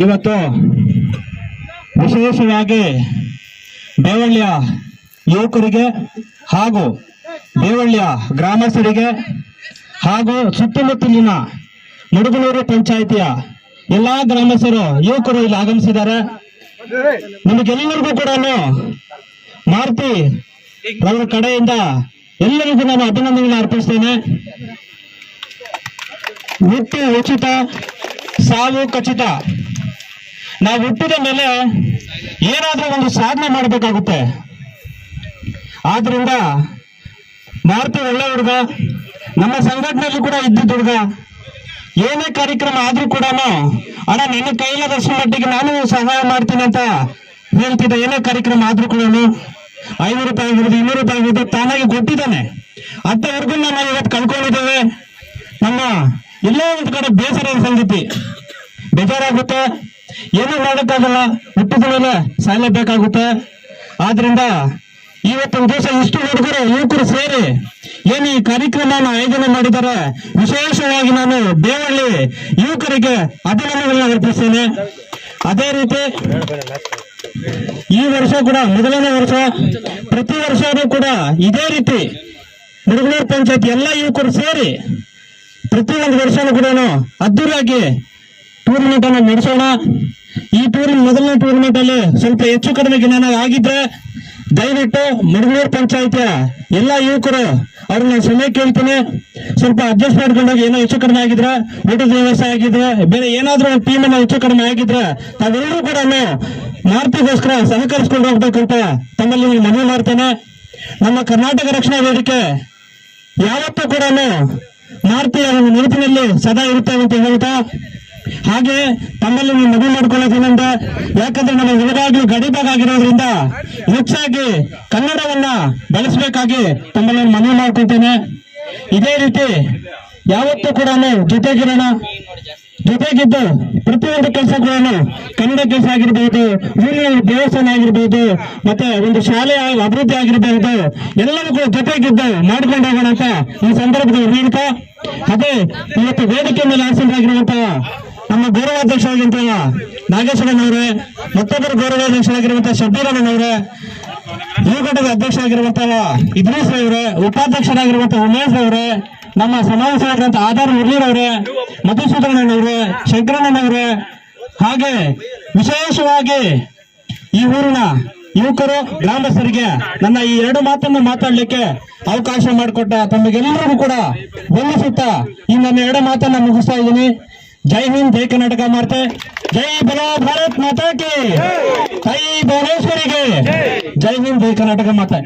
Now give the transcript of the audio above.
ಇವತ್ತು ವಿಶೇಷವಾಗಿ ದೇವಳ್ಳಿಯ ಯುವಕರಿಗೆ ಹಾಗೂ ದೇವಳ್ಳಿಯ ಗ್ರಾಮಸ್ಥರಿಗೆ ಹಾಗೂ ಸುತ್ತಮುತ್ತಲಿನ ಮುಡುಗನೂರು ಪಂಚಾಯಿತಿಯ ಎಲ್ಲಾ ಗ್ರಾಮಸ್ಥರು, ಯುವಕರು ಇಲ್ಲಿ ಆಗಮಿಸಿದ್ದಾರೆ. ನಿಮಗೆಲ್ಲರಿಗೂ ಕೂಡ ಮಾರುತಿ ಅವರ ಕಡೆಯಿಂದ ಎಲ್ಲರಿಗೂ ನಾನು ಅಭಿನಂದನೆ ಅರ್ಪಿಸ್ತೇನೆ. ಹುಟ್ಟು ಉಚಿತ ಸಾವು ಖಚಿತ ನಾವು ಹುಟ್ಟಿದ ಮೇಲೆ ಏನಾದ್ರೂ ಒಂದು ಸಾಧನೆ ಮಾಡಬೇಕಾಗುತ್ತೆ. ಆದ್ರಿಂದ ಮಾರುತಿ ಒಳ್ಳೆ ಹುಡುಗ, ನಮ್ಮ ಸಂಘಟನೆಯಲ್ಲಿ ಕೂಡ ಇದ್ದಿದ್ದ ಹುಡುಗ, ಏನೇ ಕಾರ್ಯಕ್ರಮ ಆದ್ರೂ ಕೂಡ ಅಣ್ಣ, ನನ್ನ ಕೈಲಾದಷ್ಟು ಮಟ್ಟಿಗೆ ನಾನು ಸಹಾಯ ಮಾಡ್ತೀನಿ ಅಂತ ಹೇಳ್ತಿದ್ದ ಏನೇ ಕಾರ್ಯಕ್ರಮ ಆದ್ರೂ ಕೂಡ ಐನೂರು ರೂಪಾಯಿ ಆಗಿರೋದು ಇನ್ನೂರು ರೂಪಾಯಿ ಆಗಿರ್ಬೋದು, ತಾನಾಗಿ ಕೊಟ್ಟಿದ್ದಾನೆ. ಅಂತವರೆಗೂ ನಾನು ಇವತ್ತು ಕಳ್ಕೊಂಡಿದ್ದೇವೆ. ನಮ್ಮ ಎಲ್ಲೋ ಒಂದು ಕಡೆ ಬೇಸರ ಸಂಗತಿ. ಬೇಜಾರಾಗುತ್ತೆ. ಏನೂ ಮಾಡೋಕ್ಕಾಗಲ್ಲ ಹುಟ್ಟಿದ ಮೇಲೆ ಸಾಯಲೇಬೇಕಾಗುತ್ತೆ ಆದ್ರಿಂದ ಇವತ್ತೊಂದು ದಿವಸ ಇಷ್ಟು ಹುಡುಗರು, ಯುವಕರು ಸೇರಿ ಏನು ಈ ಕಾರ್ಯಕ್ರಮವನ್ನು ಆಯೋಜನೆ ಮಾಡಿದ್ದಾರೆ, ವಿಶೇಷವಾಗಿ ನಾನು ದೇವಳ್ಳಿ ಯುವಕರಿಗೆ ಅಭಿನಂದನೆಗಳನ್ನ ಅರ್ಪಿಸ್ತೇನೆ. ಅದೇ ರೀತಿ ಈ ವರ್ಷ ಕೂಡ, ಮೊದಲನೇ ವರ್ಷ, ಪ್ರತಿ ವರ್ಷವೂ ಕೂಡ ಇದೇ ರೀತಿ ಮುಡುಗನೂರು ಪಂಚಾಯತ್ ಎಲ್ಲ ಯುವಕರು ಸೇರಿ ಪ್ರತಿ ಒಂದು ವರ್ಷನೂ ಕೂಡ ಅದ್ದೂರಿಯಾಗಿ ಟೂರ್ನಮೆಂಟ್ ಅನ್ನು ನಡೆಸೋಣ. ಈ ಟೂರ್, ಮೊದಲನೇ ಟೂರ್ನಮೆಂಟ್ ಅಲ್ಲಿ ಸ್ವಲ್ಪ ಹೆಚ್ಚು ಕಡಿಮೆ ಜ್ಞಾನ ಆಗಿದ್ರೆ ದಯವಿಟ್ಟು ಮಡಗೂರು ಪಂಚಾಯತಿಯ ಎಲ್ಲ ಯುವಕರು ಅವ್ರನ್ನ ಸಮಯ ಕೇಳ್ತೀನಿ. ಸ್ವಲ್ಪ ಅಡ್ಜಸ್ಟ್ ಮಾಡ್ಕೊಂಡೋಗಿ ಏನೋ ಹೆಚ್ಚು ಕಡಿಮೆ ಆಗಿದ್ರೆ ಊಟದ ವ್ಯವಸ್ಥೆ ಆಗಿದ್ರೆ, ಬೇರೆ ಏನಾದ್ರೂ ಒಂದು ಟೀಮ್ ಅನ್ನ ಹೆಚ್ಚು ಕಡಿಮೆ ಆಗಿದ್ರೆ ತಾವೆಲ್ಲರೂ ಕೂಡ ಮಾರ್ತಿಗೋಸ್ಕರ ಸಹಕರಿಸ್ಕೊಂಡು ಹೋಗ್ಬೇಕಂತ ತಮ್ಮಲ್ಲಿ ಮನವಿ ಮಾಡ್ತೇನೆ. ನಮ್ಮ ಕರ್ನಾಟಕ ರಕ್ಷಣಾ ವೇದಿಕೆ ಯಾವತ್ತೂ ಕೂಡ ಮಾರ್ತಿ ಒಂದು ನೆನಪಿನಲ್ಲಿ ಸದಾ ಇರುತ್ತೆ ಅಂತ ಹೇಳ್ತಾ ಹಾಗೆ ತಮ್ಮಲ್ಲಿ ನೀವು ಮದುವೆ ಮಾಡ್ಕೊಳ್ಳೋದೇನಂತ ಯಾಕಂದ್ರೆ ನಮ್ಮ ಇವಾಗಲೂ ಗಡಿಭಾಗ ಆಗಿರೋದ್ರಿಂದ ಹೆಚ್ಚಾಗಿ ಕನ್ನಡವನ್ನ ಬಳಸಬೇಕಾಗಿ ತಮ್ಮಲ್ಲಿ ಮನವಿ ಮಾಡ್ಕೊಳ್ತೇನೆ. ಇದೇ ರೀತಿ ಯಾವತ್ತೂ ಕೂಡ ಜೊತೆಗಿರೋಣ. ಜೊತೆಗಿದ್ದು ಪ್ರತಿಯೊಂದು ಕೆಲಸಗಳನ್ನು ಕನ್ನಡ ಕೆಲಸ ಆಗಿರ್ಬಹುದು ಯೂನಿಯನ್ ದೇವಸ್ಥಾನ ಆಗಿರ್ಬಹುದು ಮತ್ತೆ ಒಂದು ಶಾಲೆ ಅಭಿವೃದ್ಧಿ ಆಗಿರ್ಬಹುದು ಎಲ್ಲರೂ ಕೂಡ ಜೊತೆಗಿದ್ದು ಮಾಡ್ಕೊಂಡು ಹೋಗೋಣ ಅಂತ ಈ ಸಂದರ್ಭದಲ್ಲಿ ಹೇಳ್ತಾ ಅದೇ, ಇವತ್ತು ವೇದಿಕೆ ಮೇಲೆ ಆಸೀನರಾಗಿರುವಂತ ನಮ್ಮ ಗೌರವಾಧ್ಯಕ್ಷರಾಗಿರುವಂತಹ ನಾಗೇಶ್ವರನವರೇ ಮತ್ತೊಬ್ಬರು ಗೌರವಾಧ್ಯಕ್ಷರಾಗಿರುವಂತಹ ಶಬ್ಬೀರಣ್ಣನವರೇ ಅಧ್ಯಕ್ಷ ಅಧ್ಯಕ್ಷರಾಗಿರುವಂತಹ ಇದ್ರೀಸ್ ಅವರೇ, ಉಪಾಧ್ಯಕ್ಷರಾಗಿರುವಂತಹ ಉಮೇಶ್ ಅವರೇ, ನಮ್ಮ ಸಮಾವೇಶರಾಗಿರುವಂತಹ ಆಧಾರ್ ಮುರಳೀರವರೇ ಮಧುಸೂದನಣ್ಣನವರೇ ಶಂಕರಣ್ಣನವರೇ ಹಾಗೆ ವಿಶೇಷವಾಗಿ ಈ ಊರಿನ ಯುವಕರು, ಗ್ರಾಮಸ್ಥರಿಗೆ ನನ್ನ ಈ ಎರಡು ಮಾತನ್ನು ಮಾತಾಡಲಿಕ್ಕೆ ಅವಕಾಶ ಮಾಡಿಕೊಟ್ಟ ತಮಗೆಲ್ಲರಿಗೂ ಕೂಡ ಬಂಧಿಸುತ್ತಾ ಈ ನನ್ನ ಎರಡು ಮಾತನ್ನ ಮುಗಿಸ್ತಾ ಇದ್ದೀನಿ. जय हिंद जय कर्नाटक मारते जय बला भारत माता के। जय। भुवनेश्वरी के। जय। हिंद जय कर्नाटक माता